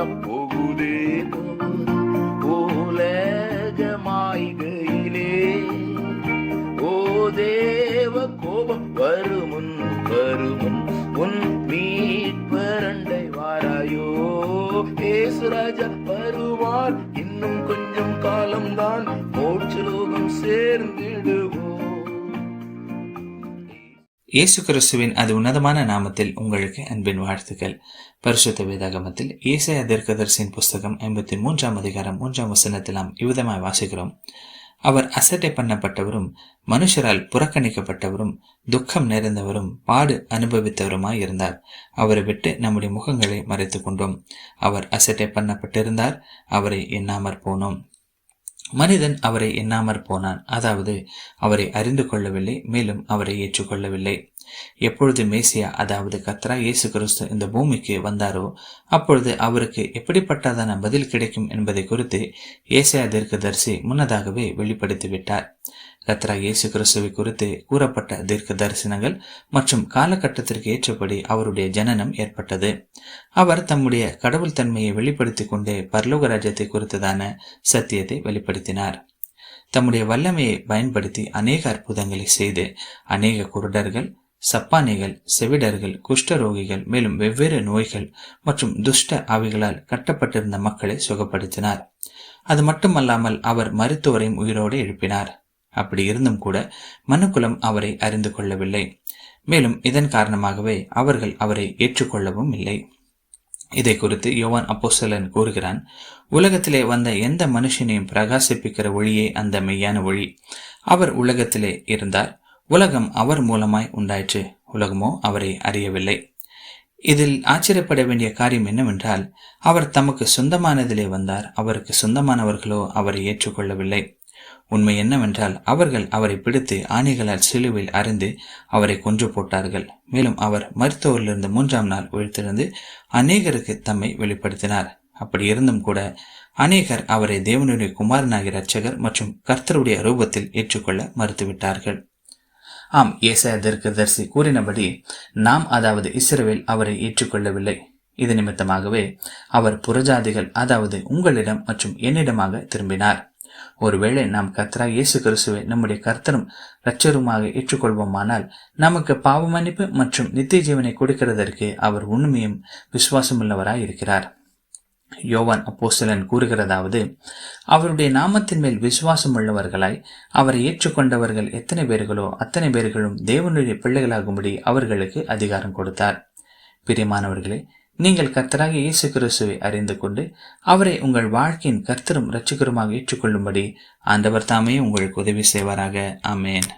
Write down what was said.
எல்லாம் போகுதே. உலகமாய்கையிலே ஓ தேவ கோபம் வருமுன் வருமுன். உன் மீட்பரண்டை வாராயோ. ஏசுராஜா வருவார். இன்னும் கொஞ்சம் காலம்தான். மோட்சலோகம் சேர்ந்து இயேசு கிறிஸ்துவின் அது உன்னதமான நாமத்தில் உங்களுக்கு அன்பின் வாழ்த்துக்கள். பரிசுத்த வேதாகமத்தில் இயேசை தீர்க்கதரிசியின் புஸ்தகம் ஐம்பத்தி மூன்றாம் அதிகாரம் மூன்றாம் வசனத்தில் நாம் இவ்விதமாய் வாசிக்கிறோம். அவர் அசட்டை பண்ணப்பட்டவரும் மனுஷரால் புறக்கணிக்கப்பட்டவரும் துக்கம் நிறைந்தவரும் பாடு அனுபவித்தவருமாய் இருந்தார். அவரை விட்டு நம்முடைய முகங்களை மறைத்து கொண்டோம். அவர் அசட்டை பண்ணப்பட்டிருந்தார். அவரை எண்ணாமற் போனோம். மனிதன் அவரை எண்ணாமற் போனான். அதாவது அவரை அறிந்து கொள்ளவில்லை மேலும் அவரை ஏற்றுக்கொள்ளவில்லை. எப்பொழுது மேசியா அதாவது கத்ரா இயேசு கிறிஸ்து இந்த பூமிக்கு வந்தாரோ அப்பொழுது அவருக்கு எப்படிப்பட்டதான பதில் கிடைக்கும் என்பதை குறித்து ஏசியா தீர்க்கதரிசி முன்னதாகவே வெளிப்படுத்திவிட்டார் கத்ரா இயேசு கிறிஸ்துவை குறித்து கூறப்பட்ட தீர்க்க தரிசனங்கள் மற்றும் காலகட்டத்திற்கு ஏற்றபடி அவருடைய ஜனனம் ஏற்பட்டது. அவர் தம்முடைய கடவுள் தன்மையை வெளிப்படுத்திக் கொண்டே பரலோக ராஜ்யத்தை குறித்ததான சத்தியத்தை வெளிப்படுத்தினார். தம்முடைய வல்லமையை பயன்படுத்தி அநேக அற்புதங்களை செய்து அநேக குருடர்கள் சப்பானிகள் செவிடர்கள் குஷ்டரோகிகள் மேலும் வெவ்வேறு நோய்கள் மற்றும் துஷ்ட ஆவிகளால் கட்டப்பட்டிருந்த மக்களை சுகப்படுத்தினார். அது மட்டுமல்லாமல் அவர் மருத்துவரையும் உயிரோடு எழுப்பினார். அப்படி இருந்தும் கூட மனுக்குலம் அவரை அறிந்து கொள்ளவில்லை. மேலும் இதன் காரணமாகவே அவர்கள் அவரை ஏற்றுக்கொள்ளவும் இல்லை. இதை குறித்து யோவான் அப்போசலன் கூறுகிறான் உலகத்திலே வந்த எந்த மனுஷனையும் பிரகாசிப்பிக்கிற ஒளியே அந்த மெய்யான ஒளி. அவர் உலகத்திலே இருந்தார். உலகம் அவர் மூலமாய் உண்டாயிற்று. உலகமோ அவரை அறியவில்லை. இதில் ஆச்சரியப்பட வேண்டிய காரியம் என்னவென்றால் அவர் தமக்கு சொந்தமானதிலே வந்தார். அவருக்கு சொந்தமானவர்களோ அவரை ஏற்றுக்கொள்ளவில்லை. உண்மை என்னவென்றால் அவர்கள் அவரை பிடித்து ஆணைகளால் சிலுவில் அறிந்து அவரை கொன்று போட்டார்கள். மேலும் அவர் மருத்துவரிலிருந்து மூன்றாம் நாள் உழைத்திருந்து அநேகருக்கு தம்மை வெளிப்படுத்தினார். அப்படி இருந்தும் கூட அநேகர் அவரை தேவனுடைய குமாரனாகிய இரட்சகர் மற்றும் கர்த்தருடைய ரூபத்தில் ஏற்றுக்கொள்ள மறுத்துவிட்டார்கள். ஆம் ஏசாய தீர்க்கதரிசி கூறினபடி நாம் அதாவது இஸ்ரேல் அவரை ஏற்றுக்கொள்ளவில்லை. இது நிமித்தமாகவே அவர் புறஜாதிகள் அதாவது உங்களிடம் மற்றும் என்னிடமாக திரும்பினார். ஒருவேளை நாம் கர்த்தராக இயேசு கிறிஸ்துவை நம்முடைய கர்த்தரும் இரட்சருமாக ஏற்றுக்கொள்வோமானால் நமக்கு பாவ மன்னிப்பு மற்றும் நித்திய ஜீவனை கொடுக்கிறதற்கு அவர் உண்மையும் விசுவாசமுள்ளவராய் இருக்கிறார் யோவான் அப்போஸ்தலன் கூறுகிறதாவது அவருடைய நாமத்தின் மேல் விசுவாசம் உள்ளவர்களாய் அவரை ஏற்றுக்கொண்டவர்கள் எத்தனை பேர்களோ அத்தனை பேர்களும் தேவனுடைய பிள்ளைகளாகும்படி அவர்களுக்கு அதிகாரம் கொடுத்தார். பிரியமானவர்களே நீங்கள் கர்த்தராக இயேசு கிறிஸ்துவை அறிந்து கொண்டு அவரை உங்கள் வாழ்க்கையின் கர்த்தரும் இரட்சகருமாக ஏற்றுக்கொள்ளும்படி ஆண்டவர் தாமே உங்களுக்கு உதவி செய்வாராக. ஆமேன்.